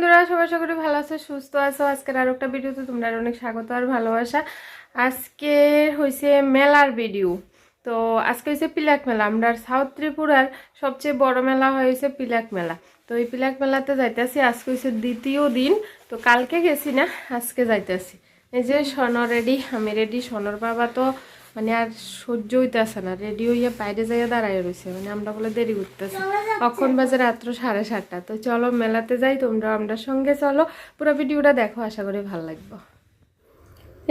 বন্ধুরা, সবাই করি ভালো আছো, সুস্থ আছো? আজকের আর একটা ভিডিওতে তোমরা অনেক স্বাগত আর ভালোবাসা। আজকে হয়েছে মেলার ভিডিও। তো আজকে হয়েছে পিলাক মেলা। আমরা সাউথ ত্রিপুরার সবচেয়ে বড় মেলা হয়েছে পিলাক মেলা। তো এই পিলাক মেলাতে যাইতেছি। আজকে হয়েছে দ্বিতীয় দিন। তো কালকে গেছি না, আজকে যাইতেছি। এই যে সনর রেডি আমি রেডি সনর বাবা তো মানে আর সহ্য হইতে আসে না। রেডি হইয়া বাইরে যাইয়া দাঁড়ায় রয়েছে মানে আমরা বলে দেরি করতেছি। অক্ষণ বাজে রাত্র সাড়ে সাতটা। তো চলো মেলাতে যাই তোমরা আমরা সঙ্গে চলো। পুরো ভিডিওটা দেখো আশা করি ভালো লাগবে।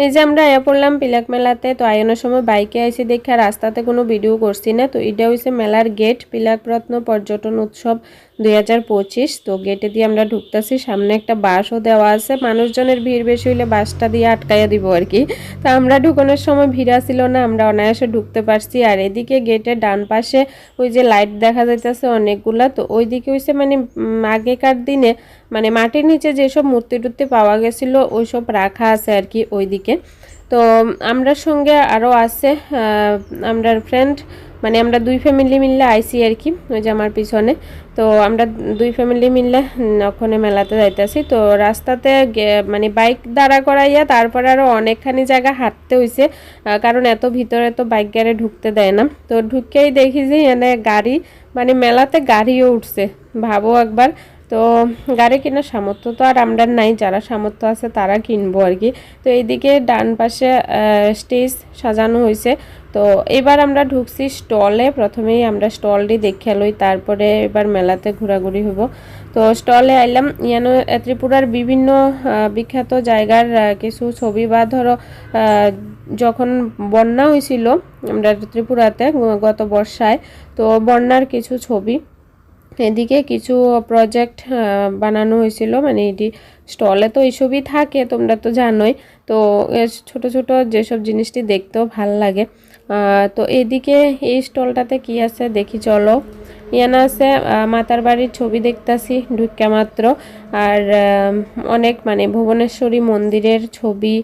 এই যে আমরা আয়া পড়লাম পিলাক মেলাতে, তো আয়নের সময় বাইকে আইসি দেখে রাস্তাতে কোনো ভিডিও করছি না। তো এটা হইছে মেলার গেট পিলাক রত্ন পর্যটন উৎসব দুই হাজার পঁচিশ। তো গেটে দিয়ে আমরা ঢুকতেছি, সামনে একটা বাসও দেওয়া আছে। মানুষজনের ভিড় বেশি হইলে বাসটা দিয়ে আটকাইয়া দিব আর কি। তো আমরা ঢুকানোর সময় ভিড় ছিল না, আমরা অনায়াসে ঢুকতে পারছি। আর এদিকে গেটের ডান পাশে ওই যে লাইট দেখা যাইতেছে অনেকগুলা। তো ওইদিকে হইছে মানে আগেকার দিনে মানে মাটির নিচে যেসব মূর্তি টুর্তি পাওয়া গেছিল ওইসব রাখা আছে আর কি ওইদিকে। তো আমরা সঙ্গে আরও আছে আমরা ফ্রেন্ড মানে আমরা দুই ফ্যামিলি মিললে আইসি আর কি ওই যে আমার পিছনে। তো আমরা দুই ফ্যামিলি মিললে ওখানে মেলাতে যাইতেছি। তো রাস্তাতে মানে বাইক দাঁড়া করাইয়া তারপরে আরও অনেকখানি জায়গা হাঁটতে আহ, কারণ এত ভিতরে তো বাইক গাড়ি ঢুকতে দেয় না। তো ঢুকেই দেখি যে এনে গাড়ি মানে মেলাতে গাড়িও উঠছে। ভাবো একবার তো গাড়ি কেনার সামর্থ্য তো আর আমরা নাই, যারা সামর্থ্য আছে তারা কিনবো আর কি। তো এইদিকে ডান পাশে স্টেজ সাজানো হয়েছে তো এবার আমরা ঢুকছি স্টলে, প্রথমেই আমরা স্টলটি দেখে লই, তারপরে এবার মেলাতে ঘোরাঘুরি হব তো স্টলে আইলাম, ইয়ানো ত্রিপুরার বিভিন্ন বিখ্যাত জায়গার কিছু ছবি বা ধরো যখন বন্যা হয়েছিল আমরা ত্রিপুরাতে গত বর্ষায়, তো বন্যার কিছু ছবি এদিকে কিছু প্রজেক্ট বানানো হয়েছিল। মানে এটি স্টলে তো এইসবই থাকে, তোমরা তো জানোই। তো ছোট ছোট যেসব জিনিসটি দেখতেও ভালো লাগে। তো এদিকে এই স্টলটাতে কি আছে দেখি, চলো। ইয়ানা আছে মাতার বাড়ির ছবি দেখতাছি ঢুকা মাত্র। আর অনেক মানে ভুবনেশ্বরী মন্দিরের ছবি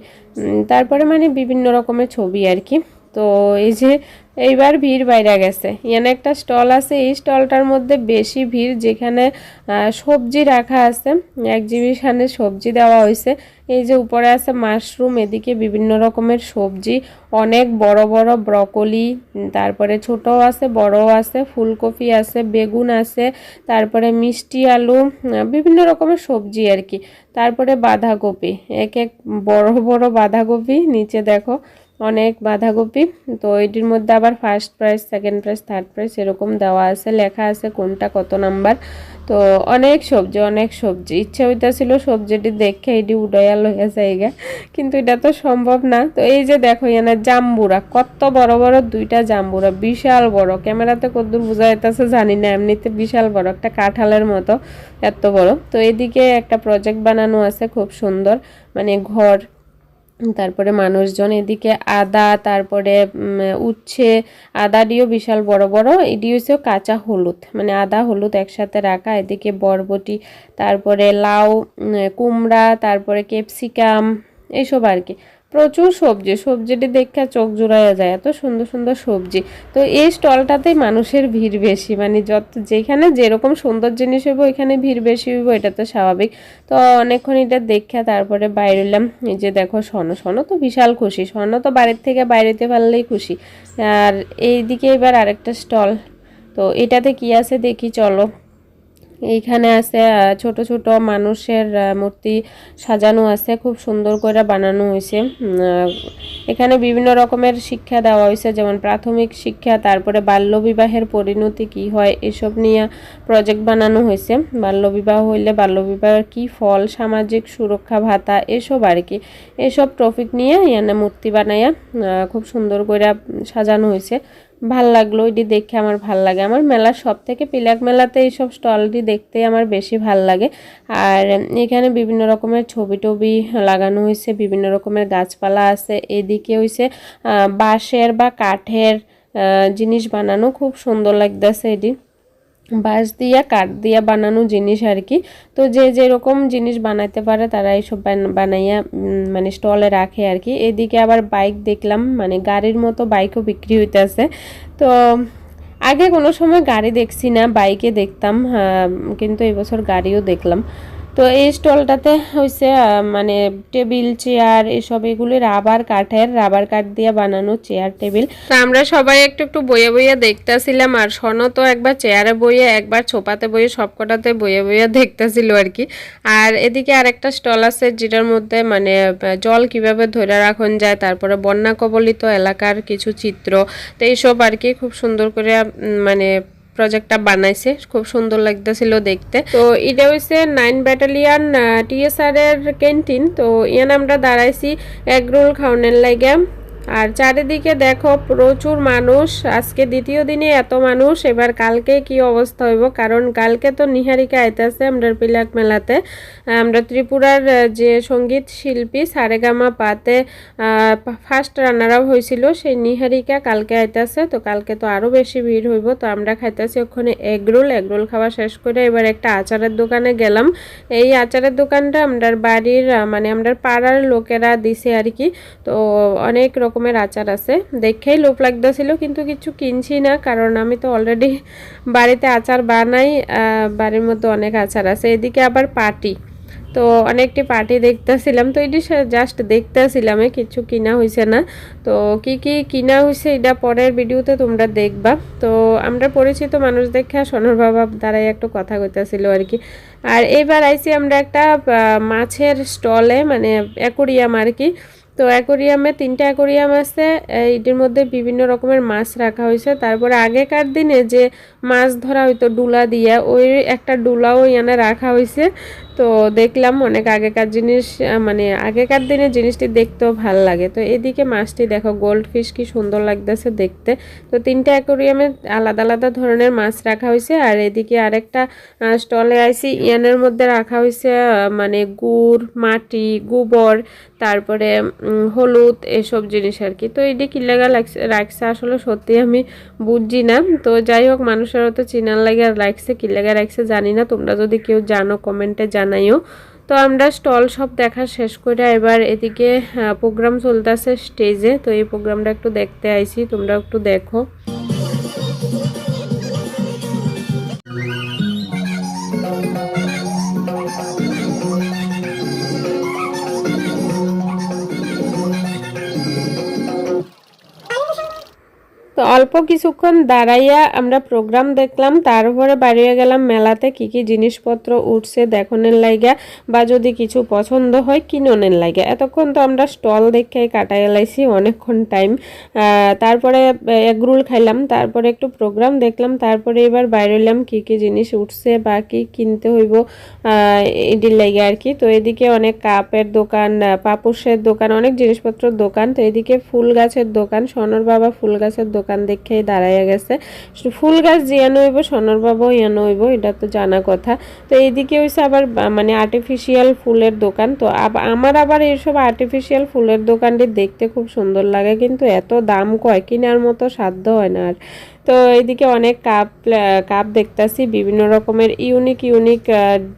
তারপরে মানে বিভিন্ন রকমের ছবি আর কি। তো এই যে এইবার ভিড় বাইরে গেছে। এখানে একটা স্টল আছে, এই স্টলটার মধ্যে বেশি ভিড় যেখানে সবজি রাখা আছে। এক্সিবিশনে সবজি দেওয়া হয়েছে। এই যে উপরে আছে মাশরুম, এদিকে বিভিন্ন রকমের সবজি, অনেক বড় বড় ব্রকলি তারপরে ছোটও আছে, বড়ও আছে, ফুলকপি আছে, বেগুন আছে, তারপরে মিষ্টি আলু বিভিন্ন রকমের সবজি আর কি। তারপরে বাঁধাকপি, এক এক বড় বড় বাঁধাকপি, নিচে দেখো অনেক বাঁধাকপি। তো এটির মধ্যে আবার first prize second prize third prize এরকম দেওয়া আছে। লেখা আছে কোনটা, কত নাম্বার। তো অনেক সবজি অনেক সবজি। ইচ্ছা হইতেছিল সবজিটি দেখে এটি উডাইয়া লইয়া জায়গা কিন্তু এটা তো সম্ভব না। তো এই যে দেখো, এখানে জাম্বুরা, কত বড় বড় দুইটা জাম্বুরা, বিশাল বড়। ক্যামেরাতে কদ্দূর বোঝা যাইতেছে জানি না, এমনিতে বিশাল বড়, একটা কাঁঠালের মতো, এত বড়। তো এদিকে একটা প্রজেক্ট বানানো আছে, খুব সুন্দর। মানে ঘর তারপরে মানুষজন এদিকে আদা, তারপরে উচ্ছে, আদা দিয়েও বিশাল বড় বড় এটি হচ্ছে কাঁচা হলুদ মানে আদা, হলুদ একসাথে রাখা, এদিকে বরবটি, তারপরে লাউ কুমড়া, তারপরে ক্যাপসিকাম এইসব আর কি। প্রচুর সবজি, সবজিটি দেখে চোখ জুড়াইয়া যায়, এত সুন্দর সুন্দর সবজি। তো এই স্টলটাতেই মানুষের ভিড় বেশি মানে যত যেখানে যেরকম সুন্দর জিনিস হইব, ওইখানে ভিড় বেশি হইব, এটা তো স্বাভাবিক। তো অনেকক্ষণ এটা দেখে তারপরে বাইরে এলাম এই যে দেখো স্বর্ণ স্বর্ণ তো বিশাল খুশি, স্বর্ণ তো বাড়ির থেকে বাইরেতে পারলেই খুশি। আর এইদিকে এবার আরেকটা স্টল, তো এটাতে কি আছে দেখি, চলো। এইখানে আছে ছোট ছোট মানুষের মূর্তি সাজানো আছে, খুব সুন্দর করে বানানো হয়েছে। এখানে বিভিন্ন রকমের শিক্ষা দেওয়া হয়েছে, যেমন প্রাথমিক শিক্ষা, তারপরে বাল্যবিবাহের পরিণতি কি হয়, এসব নিয়ে প্রজেক্ট বানানো হয়েছে। বাল্যবিবাহ হইলে বাল্যবিবাহের কি ফল, সামাজিক সুরক্ষা, ভাতা, এসব আর কি। এসব টপিক নিয়ে এখানে মূর্তি বানাইয়া খুব সুন্দর করে সাজানো হয়েছে। ভালো লাগল এটি দেখে আমার ভালো লাগে। আমার মেলা সব থেকে পিলাক মেলাতে এইসব স্টলটি দেখতে আমার বেশি ভালো লাগে। আর এখানে বিভিন্ন রকমের ছবি টবি লাগানো হয়েছে, বিভিন্ন রকমের গাছপালা আছে, এদিকে হয়েছে বাঁশের বা কাঠের জিনিস বানানো। খুব সুন্দর লাগতেছে এটি। বাঁশ দিয়া কাঠ দিয়া বানানো জিনিস আর কি তো যে যেরকম জিনিস বানাইতে পারে তারা এইসব বান- বানাইয়া মানে স্টলে রাখে আর কি এদিকে আবার বাইক দেখলাম মানে গাড়ির মতো বাইকও বিক্রি হইতেছে। তো আগে কোনো সময় গাড়ি দেখছি না বাইকে দেখতাম হ্যাঁ, কিন্তু এবছর গাড়িও দেখলাম। তো এই স্টলটাতে হয়েছে মানে টেবিল, চেয়ার, এসব এগুলি রাবার কাঠের, রাবার কাঠ দিয়ে বানানো চেয়ার টেবিল। তো আমরা সবাই একটু একটু বইয়ে বইয়ে দেখতেছিলাম, আর সন তো একবার চেয়ারে বইয়ে, একবার ছোপাতে বইয়ে, সবকটাতে বইয়ে বইয়ে দেখতেছিল আর কি। আর এদিকে আরেকটা স্টল আছে, যেটার মধ্যে মানে জল কীভাবে ধরে রাখুন যায়, তারপরে বন্যা কবলিত এলাকার কিছু চিত্র, তো এইসব আর কি, খুব সুন্দর করে মানে প্রজেক্টটা বানাইছে। খুব সুন্দর লাগতেছিল দেখতে। তো এটা হচ্ছে নাইন ব্যাটালিয়ান টিএসআর এর ক্যান্টিন তো ইয়ান আমরা দাঁড়াইছি এগরোল খাওয়ানোর লাগে আর চারিদিকে দেখো প্রচুর মানুষ। আজকে দ্বিতীয় দিনে এত মানুষ, এবার কালকে কি অবস্থা হইব? কারণ কালকে তো নিহারিকা আইতাছে আমরা পিলাক মেলাতে। আমরা ত্রিপুরার যে সংগীত শিল্পী সারেগামা পাতে ফার্স্ট রানার আপ হয়েছিল সেই নিহারিকা কালকে আইতাছে। তো কালকে তো আরও বেশি ভিড় হইব। তো আমরা খাইতেছি ওখানে এগরোল এগরোল খাওয়া শেষ করে এবার একটা আচারের দোকানে গেলাম। এই আচারের দোকানটা আমরার বাড়ির মানে আমরার পাড়ার লোকেরা দিছে আর কি। তো অনেক রকমের আচার আছে। দেখেই লোভ লাগতেছিল, কিন্তু কিছু কিনছি না, কারণ আমি তো অলরেডি বাড়িতে আচার বানাই বাড়ির মধ্যে অনেক আচার আছে। এদিকে আবার পার্টি তো অনেকটি পার্টি দেখতেছিলাম, তো এটি জাস্ট দেখতেছিলাম কিছু কিনা হয়েছে না। তো কি কি কিনা হয়েছে এটা পরের ভিডিওতে তোমরা দেখবা। তো আমরা পরিচিত মানুষ দেখে সোনার বাবা দ্বারাই একটু কথা কইতেছিল আর কি। আর এবার আইছি আমরা একটা মাছের স্টলে মানে অ্যাকোরিয়াম আর কি। তো অ্যাকোরিয়ামে তিনটা অ্যাকোরিয়াম আছে এটির মধ্যে বিভিন্ন রকমের মাছ রাখা হয়েছে। তারপরে আগেকার দিনে যে মাছ ধরা হইতো, ডুলা দিয়া, ওই একটা ডুলাও এনে রাখা হয়েছে তো দেখলাম অনেক আগেকার জিনিস মানে আগেকার দিনের জিনিসটি দেখতেও ভালো লাগে। তো এদিকে মাছটি দেখো গোল্ড ফিশ কি সুন্দর লাগতেছে দেখতে। তো তিনটা অ্যাকোরিয়ামে আলাদা আলাদা ধরনের মাছ রাখা হয়েছে। আর এদিকে আরেকটা স্টলে আইসি, ইয়ানের মধ্যে রাখা হয়েছে মানে গুড়, মাটি, গোবর, তারপরে হলুদ এসব জিনিস আর কি। তো এটি কি লাগা রাখছে আসলে সত্যি আমি বুঝছি না। তো যাই হোক, মানুষের তো চিনার লাগে আর রাখছে কি লাগা রাখছে জানি না। তোমরা যদি কেউ জানো কমেন্টে জানাইও। তো আমরা স্টল সব দেখা শেষ করে এবার এদিকে প্রোগ্রাম চলতেছে স্টেজে। তো এই প্রোগ্রামটা একটু দেখতে আইছি তোমরা একটু দেখো। অল্প কিছুক্ষণ দাঁড়াইয়া আমরা প্রোগ্রাম দেখলাম তারপরে বাড়িয়ে গেলাম মেলাতে কি কি জিনিসপত্র উঠছে দেখনের লাইগা বা যদি কিছু পছন্দ হয় কিননের লাইগা। এতক্ষণ তো আমরা স্টল দেখে কাটাই লাইছি অনেকক্ষণ টাইম। তারপরে এগরোল খাইলাম তারপরে একটু প্রোগ্রাম দেখলাম তারপরে এবার বাইরে এলাম কি কি জিনিস উঠছে বা কি কিনতে হইব এটির লাইগা আর কি। তো এদিকে অনেক কাপের দোকান আহ, পাপোশের দোকান অনেক জিনিসপত্রের দোকান। তো এদিকে ফুল গাছের দোকান সোনর বাবা ফুল গাছের দোকান দেখেই দাঁড়াইয়া গেছে। ফুল গাছ জিয়ানো হইব সোনর বাবাও ইয়ানো হইব এটা তো জানা কথা। তো এইদিকে হইছে আবার মানে আর্টিফিশিয়াল ফুলের দোকান। তো আমার আবার এইসব আর্টিফিশিয়াল ফুলের দোকানটি দেখতে খুব সুন্দর লাগে, কিন্তু এত দাম কয়? কেনার মতো সাধ্য হয় না আর। তো এইদিকে অনেক কাপ কাপ দেখতাছি, বিভিন্ন রকমের ইউনিক ইউনিক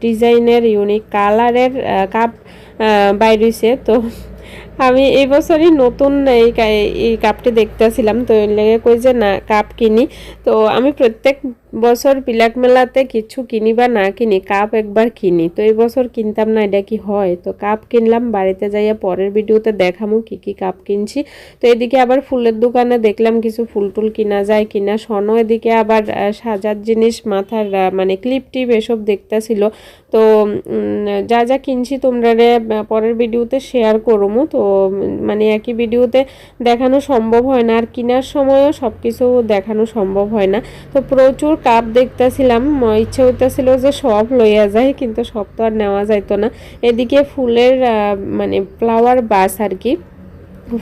ডিজাইনের ইউনিক কালারের কাপ বাইরেছে। তো আমি এই বছরই নতুন এই এই কাপটি দেখতেছিলাম, তো লেগে কই যে না কাপ কিনি। তো আমি প্রত্যেক বছর পিলাক মেলাতে কিছু কিনি বা না কিনি, কাপ একবার কিনি। তো এই বছর কিনতাম না এটা কি হয়? তো কাপ কিনলাম বাড়িতে যাইয়া পরের ভিডিওতে দেখামু কি কি কাপ কিনছি। তো এদিকে আবার ফুলের দোকানে দেখলাম কিছু ফুল টুল কিনা যায় কিনা। স্বর্ণ এদিকে আবার সাজার জিনিস, মাথার মানে ক্লিপ টিপ এসব দেখতেছিল। তো যা যা কিনছি তোমরা পরের ভিডিওতে শেয়ার করব তো মানে একই ভিডিওতে দেখানো সম্ভব হয় না। আর কেনার সময়ও সব কিছু দেখানো সম্ভব হয় না। তো প্রচুর কাপ দেখতেছিলাম ইচ্ছে হইতেছিল যে সব লইয়া যায় কিন্তু সব তো আর নেওয়া যাইতো না। এদিকে ফুলের মানে ফ্লাওয়ার বাস আর কি,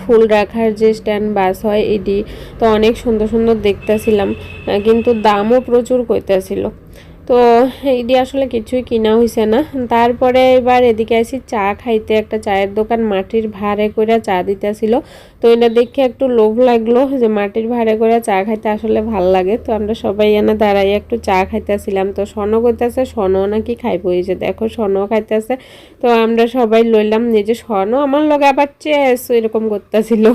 ফুল রাখার যে স্ট্যান্ড বাস হয় এটি তো অনেক সুন্দর সুন্দর দেখতেছিলাম কিন্তু দামও প্রচুর কইতেছিল। তো এইটি আসলে কিছুই কিনা হয়েছে না। তারপরে এবার এদিকে আসি চা খাইতে একটা চায়ের দোকান, মাটির ভাড়ে করে চা দিতেছিল। তো এটা দেখে একটু লোভ লাগল যে মাটির ভাড়ে করে চা খাইতে আসলে ভালো লাগে। তো আমরা সবাই এনে দাঁড়াই একটু চা খাইতেছিলাম। তো স্বর্ণ কইতেছে স্বর্ণ নাকি খাইব? এই যে দেখো স্বর্ণ খাইতেছে। তো আমরা সবাই লইলাম নিজে স্বর্ণ আমার লগে আবার চেস এরকম করতেছিল।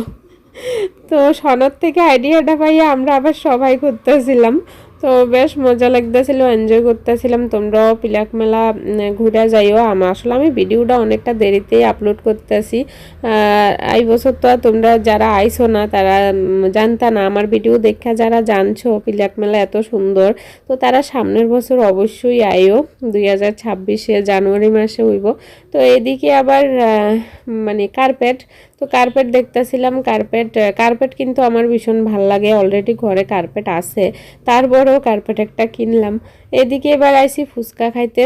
তো সনদ থেকে আইডিয়াটা পাইয়া আমরা আবার সবাই করতেছিলাম। তো বেশ মজা লাগতেছিল এনজয় করতেছিলাম। তোমরাও পিলাক মেলা ঘুরে যাইও। আমার আসলে আমি ভিডিওটা অনেকটা দেরিতেই আপলোড করতেছি। এই বছর তো তোমরা যারা আইছো না, তারা জানতা না। আমার ভিডিও দেখা যারা জানছো পিলাক মেলা এত সুন্দর, তো তারা সামনের বছর অবশ্যই আইও। দুই হাজার ছাব্বিশে জানুয়ারি মাসে হইব। তো এদিকে আবার মানে কার্পেট তো কার্পেট দেখতেছিলাম কার্পেট কার্পেট কিন্তু আমার ভীষণ ভালো লাগে অলরেডি ঘরে কার্পেট আছে তারপরেও কার্পেট একটা কিনলাম। এদিকে এবার আইসি ফুচকা খাইতে।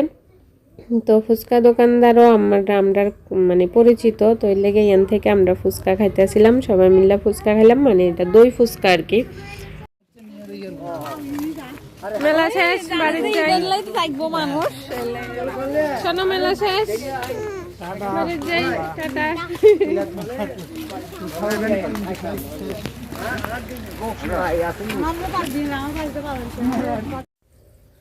তো ফুচকা দোকানদারও আমরা আমরা মানে পরিচিত তো এর লেগে এখান থেকে আমরা ফুচকা খাইতেছিলাম সবাই মিলে ফুচকা খাইলাম মানে এটা দই ফুচকা আর কি। মেলা শেষ বাড়িতে যাই। থাকব মানুষ। শোনো মেলা শেষ।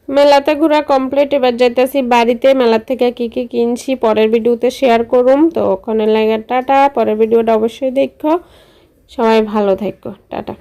মেলাতে ঘোরা কমপ্লিট এবার যাইতেছি বাড়িতে। মেলা থেকে কি কি কিনছি পরের ভিডিওতে শেয়ার করুম। তো ওখানে লাগে টাটা। পরের ভিডিওটা অবশ্যই দেখো। সবাই ভালো থাকো। টাটা।